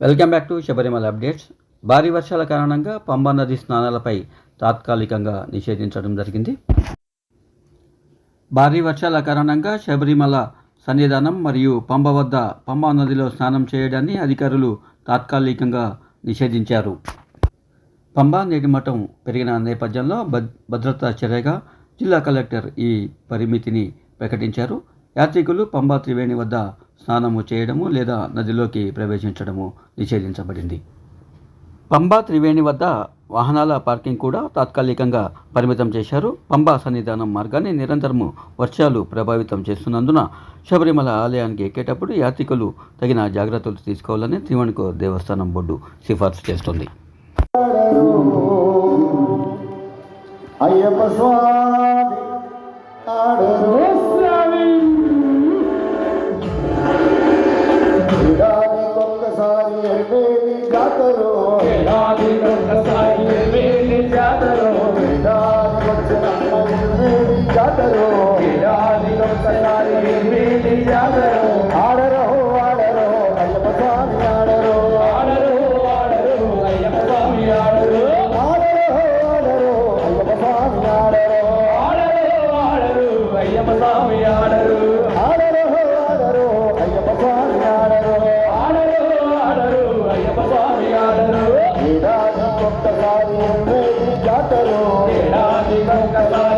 Welcome back to Sabarimala updates. భారీ వర్షాల కారణంగా పంబా నది స్నానాలపై తాత్కాలికంగా నిషేధించడం జరిగింది. భారీ వర్షాల కారణంగా శబరిమల సన్నిధానం మరియు పంబ వద్ద పంబా నదిలో స్నానం చేయడాన్ని అధికారులు తాత్కాలికంగా నిషేధించారు. పంబా నీటి పెరిగిన నేపథ్యంలో భద్రతా చర్యగా జిల్లా కలెక్టర్ ఈ పరిమితిని ప్రకటించారు. యాత్రికులు పంబా త్రివేణి వద్ద స్నానము చేయడము లేదా నదిలోకి ప్రవేశించడము నిషేధించబడింది. పంబా త్రివేణి వద్ద వాహనాల పార్కింగ్ కూడా తాత్కాలికంగా పరిమితం చేశారు. పంబా సన్నిధానం మార్గాన్ని నిరంతరము వర్షాలు ప్రభావితం చేస్తున్నందున శబరిమల ఆలయానికి ఎక్కేటప్పుడు యాత్రికులు తగిన జాగ్రత్తలు తీసుకోవాలని త్రివేణికో దేవస్థానం బోర్డు సిఫార్సు చేస్తుంది. అయ్యప్ప స్వామి. జాతరో నాది సాయి వేడి జాతరో జాతరో నాది సాయి వేడి జాతరో ఆడరో ఆడరో అయ్యప్ప స్వామి ఆడరో ఆడరో ఆడరో. అయ్యప్ప అయ్యప్ప స్వామి ఒక్కసారి జాతలో ఏడాది ఒక్కసారి